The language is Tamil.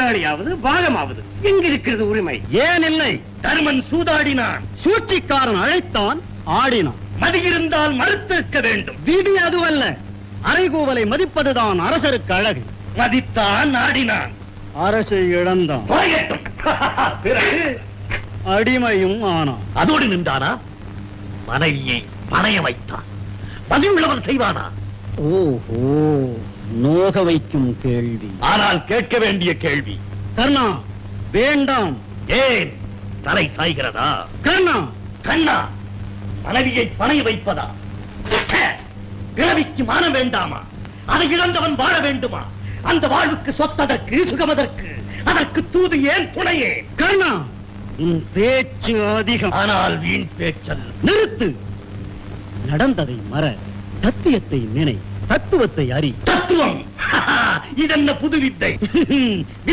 பங்காளியாவது பாகமாவது. எங்கிருக்கிறது உரிமை? ஏன் இல்லை தருமன் சூதாடினான். சூழ்ச்சிக்காரன் அழைத்தான் ஆடினான். மதியிருந்தால் மறுத்திருக்க வேண்டும். விதி அதுவல்ல. அறைகூவலை மதிப்பதுதான் அரசருக்கு அழகு. மதித்தான் ஆடினான். அரசை இழந்தான். பிறகு? அடிமையும் ஆனான். அதோடு நின்றானா? மனைவியை பணைய வைத்தான். பதிவுள்ளவன் செய்வானா? ஓஹோ. நோக வைக்கும் கேள்வி. ஆனால் கேட்க வேண்டிய கேள்வி. கர்ணா வேண்டாம். ஏன்? தலை சாய்கிறதா? கர்ணா. கண்ணா மனைவியை பணைய வைப்பதா! பிறவிக்கு மானம் வேண்டாமா? அதை இழந்தவன் வாழ வேண்டுமா? அந்த வாழ்வுக்கு சொத்ததற்கு சுகமதற்கு அதற்கு தூது ஏன் துணையே? கர்ணா உன் பேச்சு அதிகம். ஆனால் வீண் பேச்சல். நிறுத்து. நடந்ததை மற சத்தியத்தை நினை தத்துவத்தை அறி. தத்துவம். இதென்ன புது வித்தை